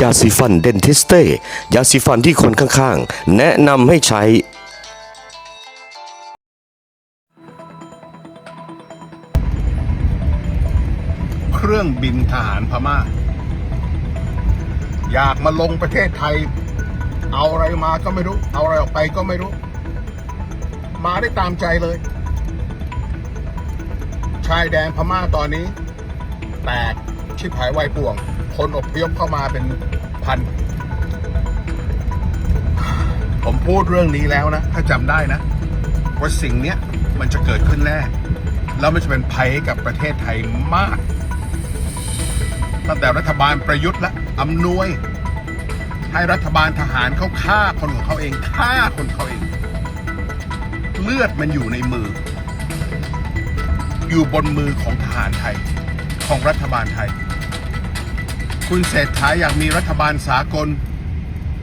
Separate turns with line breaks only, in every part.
ยาสีฟันเดนทิสเต้ยาสีฟันที่คนข้างๆ แนะนำให้ใช้
เครื่องบินทหารพม่า อยากมาลงประเทศไทย เอาอะไรมาก็ไม่รู้ เอาอะไรออกไปก็ไม่รู้ มาได้ตามใจเลย ชายแดนพม่าตอนนี้ แตกชิบหายวายป่วง คนอบพยพเข้ามาเป็นพัน ผมพูดเรื่องนี้แล้วนะ ถ้าจำได้นะ ว่าสิ่งเนี้ยมันจะเกิดขึ้นแน่แล้วมันจะเป็นภัยกับประเทศไทยมาก ตั้งแต่รัฐบาลประยุทธ์ละอำนวย ให้รัฐบาลทหารเขาฆ่าคนของเขาเองฆ่าคนเขาเอง เลือดมันอยู่ในมือ อยู่บนมือของทหารไทย ของรัฐบาลไทย คุณเศรษฐาอยากมีรัฐบาลสากล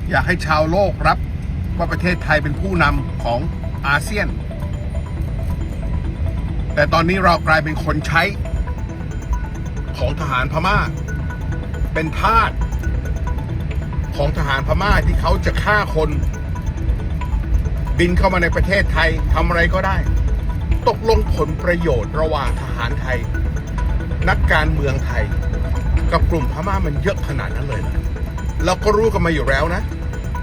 อยากให้ชาวโลกรับว่าประเทศไทยเป็นผู้นำของอาเซียน แต่ตอนนี้เรากลายเป็นคนใช้ของทหารพม่า เป็นทาสของทหารพม่าที่เขาจะฆ่าคน บินเข้ามาในประเทศไทยทำอะไรก็ได้ ตกลงผลประโยชน์ระหว่างทหารไทย นักการเมืองไทย กับกลุ่มพม่ามันเยอะขนาดนั้นเลยนะเราก็รู้กันมาอยู่แล้วนะ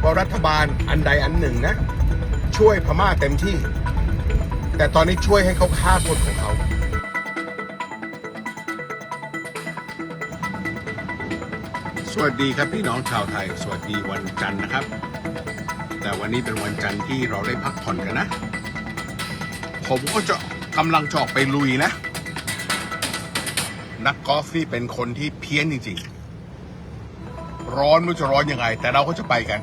ว่ารัฐบาลอันใดอันหนึ่งนะ ช่วยพม่าเต็มที่ แต่ตอนนี้ช่วยให้เขาฆ่าคนของเขาสวัสดีครับพี่น้องชาวไทย สวัสดีวันจันทร์นะครับ แต่วันนี้เป็นวันจันทร์ที่เราได้พักผ่อนกันนะ ผมก็จะกำลังจะออกไปลุยนะ นักกอล์ฟนี่เป็นคนที่เพี้ยนจริง ๆ ร้อนไม่รู้จะร้อนยังไง แต่เราก็จะไปกัน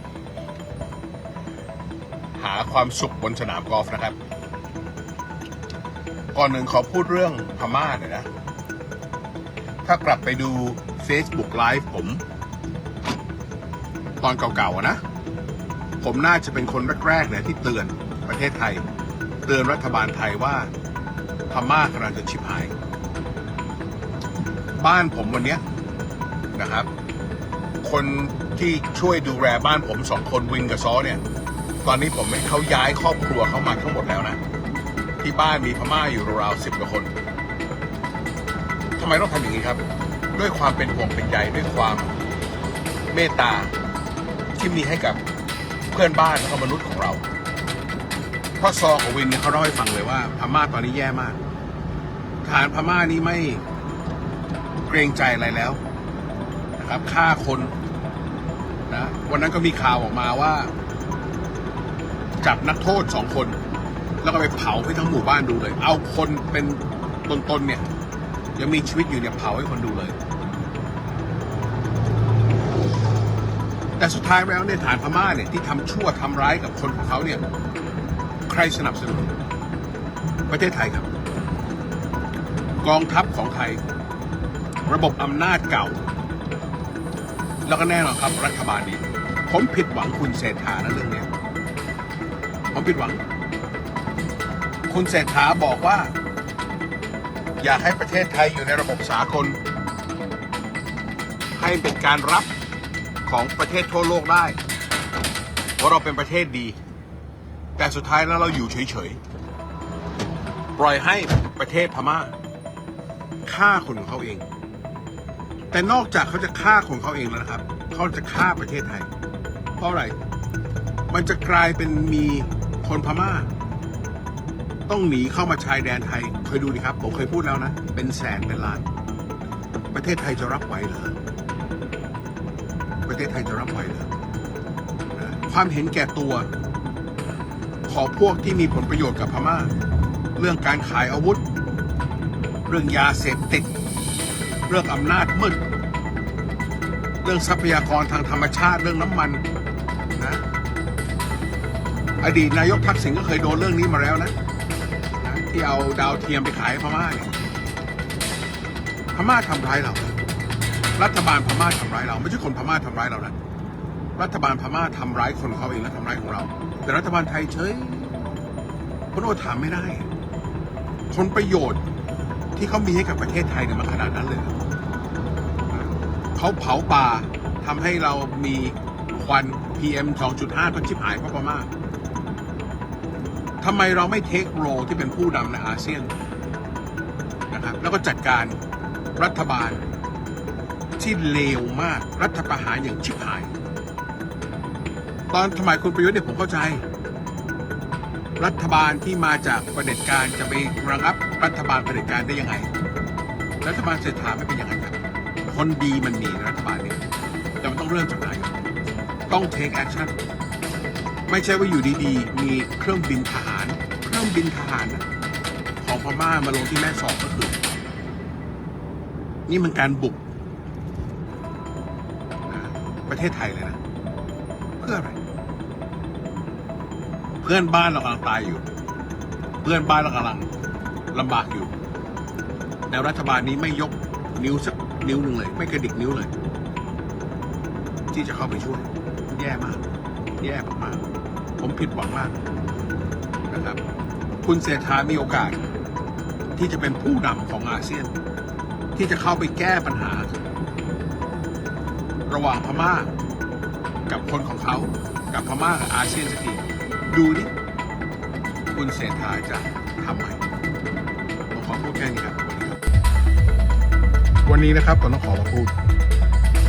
หาความสุขบนสนามกอล์ฟนะครับ ก่อนหนึ่งขอพูดเรื่องพม่าหน่อยนะ ถ้ากลับไปดู Facebook Live ผม ตอนเก่าๆนะ ผมน่าจะเป็นคนแรกๆเลยที่เตือนประเทศไทย เตือนรัฐบาลไทยว่าพม่ากำลังจะชิบหาย บ้านผมวันเนี้ยนะครับ คนที่ช่วยดูแลบ้านผมสองคนวินกับซอเนี่ย ตอนนี้ผมให้เขาย้ายครอบครัวเขามาทั้งหมดแล้วนะ ที่บ้านมีพม่าอยู่ราวๆสิบกว่าคนทำไมต้องทำอย่างนี้ครับ ด้วยความเป็นห่วงเป็นใยด้วยความเมตตาที่มีให้กับเพื่อนบ้านและมนุษย์ของเราเพ่อซอของวินเนี่ยเขาเล่าให้ฟังเลยว่าพม่าตอนนี้แย่มากทหารพม่านี่ไม่ กรงใจอะไรแล้วนะครับฆ่าคนนะวันนั้นก็มีข่าวออกมาว่า จับนักโทษสองคน แล้วก็ไปเผาให้ทั้งหมู่บ้านดูเลย เอาคนเป็นตนๆเนี่ยยังมีชีวิตอยู่เนี่ยเผาให้คนดูเลย แต่สุดท้ายแล้วเนี่ยฐานพม่าเนี่ยที่ทำชั่วทำร้ายกับคนของเขาเนี่ย ใครสนับสนุน ประเทศไทยครับ กองทัพของไทย ระบบอำนาจเก่า แล้วก็แน่นอนครับรัฐบาลนี้ ผมผิดหวังคุณเศรษฐานะเรื่องนี้ผมผิดหวัง คุณเศรษฐาบอกว่า อยากให้ประเทศไทยอยู่ในระบบสากล ให้เป็นการรับของประเทศทั่วโลกได้ว่าเราเป็นประเทศดี แต่สุดท้ายแล้วเราอยู่เฉยๆ ปล่อยให้ประเทศพม่าฆ่าคนของเขาเอง แต่นอกจากเขาจะฆ่าคนเขาเองแล้วนะครับ เขาจะฆ่าประเทศไทย เพราะอะไร มันจะกลายเป็นมีคนพม่า ต้องหนีเข้ามาชายแดนไทย เคยดูดิครับ ผมเคยพูดแล้วนะ เป็นแสนเป็นล้าน ประเทศไทยจะรับไหวเหรอ ประเทศไทยจะรับไหวเหรอ ความเห็นแก่ตัวของพวกที่มีผลประโยชน์กับพม่า เรื่องการขายอาวุธ เรื่องยาเสพติด รื่องอำนาจมืด เรื่องทรัพยากรทางธรรมชาติเรื่องน้ำมันนะอดีตนายกทักษิณก็เคยโดนเรื่องนี้มาแล้วนะนะที่เอาดาวเทียมไปขายพม่าเนี่ยพม่าทำร้ายเรา รัฐบาลพม่าทำร้ายเรา ไม่ใช่คนพม่าทำร้ายเรานะรัฐบาลพม่าทำร้ายคนเขาเองและทำร้ายของเรา แต่รัฐบาลไทยเฉยคนโอถามไม่ได้ผลประโยชน์ที่เขามีให้กับประเทศไทยเนี่ยมันขนาดนั้นเลย เขาเผาป่าทำให้เรามีควัน PM 2.5 ก็ชิบหายเพราะม่าทำไมเราไม่เทคโรที่เป็นผู้นำในอาเซียนนะครับแล้วก็จัดการรัฐบาลที่เลวมากรัฐประหารอย่างชิบหาย ตอนสมัยคุณประยุทธ์เนี่ยผมเข้าใจ รัฐบาลที่มาจากประเด็จการจะไประงับรัฐบาลประเด็จการได้ยังไง รัฐบาลเศรษฐาไม่เป็นอย่างนั้นครับ คนดีมันมีรัฐบาลนี้แต่มันต้องเริ่มจากนายกต้อง take action ไม่ใช่ว่าอยู่ดีๆ มีเครื่องบินทหาร เครื่องบินทหารนะของพม่ามาลงที่แม่สอดก็คือ นี่มันการบุก ประเทศไทยเลยนะ เพื่ออะไร เพื่อนบ้านเรากำลังตายอยู่ เพื่อนบ้านเรากำลังลำบากอยู่แต่รัฐบาลนี้ไม่ยกนิ้วสัก นิ้วหนึ่งเลย ไม่กระดิกนิ้วเลย ที่จะเข้าไปช่วย แย่มาก แย่มากๆผมผิดหวังมากนะครับ คุณเศรษฐามีโอกาส ที่จะเป็นผู้นำของอาเซียน ที่จะเข้าไปแก้ปัญหา ระหว่างพม่า กับคนของเขา กับพม่ากับอาเซียนสักทีดูดิคุณเศรษฐาจะทำไหม วันนี้นะครับผมต้องขอมาพูด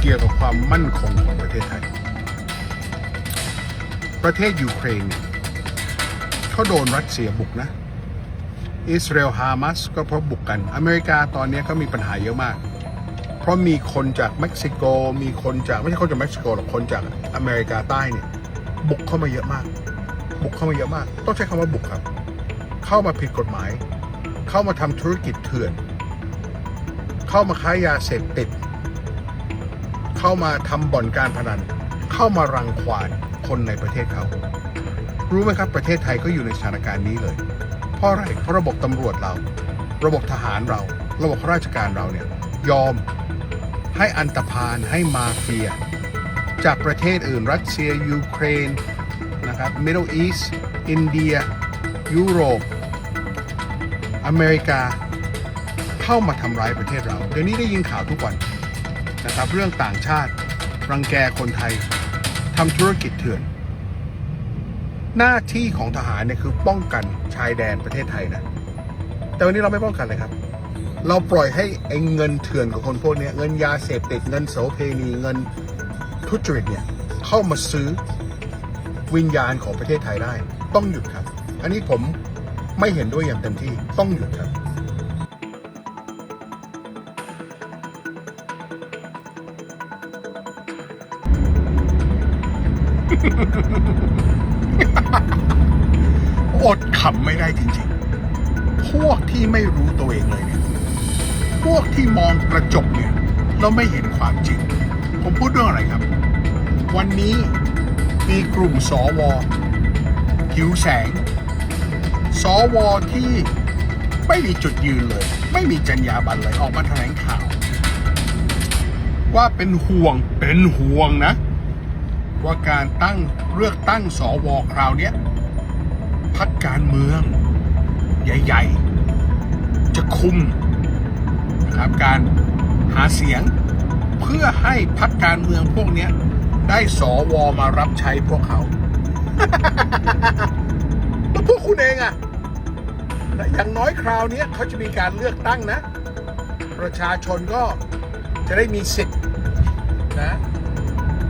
เกี่ยวกับความมั่นคงของประเทศไทย ประเทศยูเครนเขาโดนรัสเซียบุกนะอิสราเอลฮามาสก็เพราะบุกกัน อเมริกาตอนนี้ก็มีปัญหาเยอะมาก เพราะมีคนจากเม็กซิโก มีคนจากไม่ใช่คนจากเม็กซิโกหรอกคนจากอเมริกาใต้เนี่ยบุกเข้ามาเยอะมาก บุกเข้ามาเยอะมาก ต้องใช้คำว่าบุกครับ เข้ามาผิดกฎหมาย เข้ามาทำธุรกิจเถื่อน เข้ามาค้ายาเสพติด เข้ามาทำบ่อนการพนัน เข้ามารังควานคนในประเทศเขา รู้ไหมครับประเทศไทยก็อยู่ในสถานการณ์นี้เลย เพราะอะไรเพราะระบบตำรวจเรา ระบบทหารเรา ระบบข้าราชการเราเนี่ยยอมให้อันตพานให้มาเฟีย จากประเทศอื่น รัสเซีย ยูเครนนะครับ Middle East อินเดีย ยุโรป อเมริกา เข้ามาทำร้ายประเทศเราเดี๋ยวนี้ได้ยินข่าวทุกวันนะครับเรื่องต่างชาติ รังแกคนไทยทำธุรกิจเถื่อน หน้าที่ของทหารเนี่ยคือป้องกันชายแดนประเทศไทยนะแต่วันนี้เราไม่ป้องกันเลยครับ เราปล่อยให้ไอ้เงินเถื่อนของคนพวกนี้เงินยาเสพติดเงินโสเพณีเงินทุจริตเนี่ยเข้ามาซื้อวิญญาณของประเทศไทยได้ ต้องหยุดครับ อันนี้ผมไม่เห็นด้วยอย่างเต็มที่ต้องหยุดครับ อดขำไม่ได้จริงๆ พวกที่ไม่รู้ตัวเองเลยเนี่ย พวกที่มองกระจกเนี่ยแล้วไม่เห็นความจริง ผมพูดเรื่องอะไรครับ วันนี้มีกลุ่มสวหิวแสงสวที่ไม่มีจุดยืนเลย ไม่มีจรรยาบรรณเลยออกมาแถลงข่าว ว่าเป็นห่วงเป็นห่วงนะ ว่าการตั้งเลือกตั้งสวคราวนี้พักการเมือง ใหญ่ ๆ จะคุมนะครับการหาเสียงเพื่อให้พักการเมืองพวกนี้ได้สวมารับใช้พวกเขาแล้วพวกคุณเองอะแต่อย่างน้อยคราวนี้เขาจะมีการเลือกตั้งนะ ประชาชนก็จะได้มีสิทธิ์นะ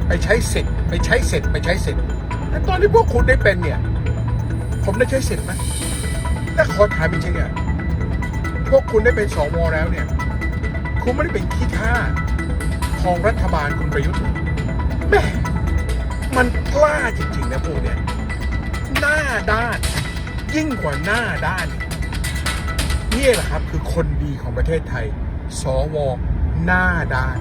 ไปใช้สิทธิ์ ไปใช้สิทธิ์ไปใช้สิทธิ์แต่ตอนที่พวกคุณได้เป็นเนี่ย ผมได้ใช้สิทธิ์ไหมแต่ขอถามจริงๆอะพวกคุณได้เป็นสวแล้วเนี่ย คุณไม่ได้เป็นขี้ข้าของรัฐบาลคุณประยุทธ์แม่มันกล้าจริงๆนะพวกเนี่ยหน้าด้าน ยิ่งกว่าหน้าด้านนี่แหละครับคือคนดีของประเทศไทย สวหน้าด้าน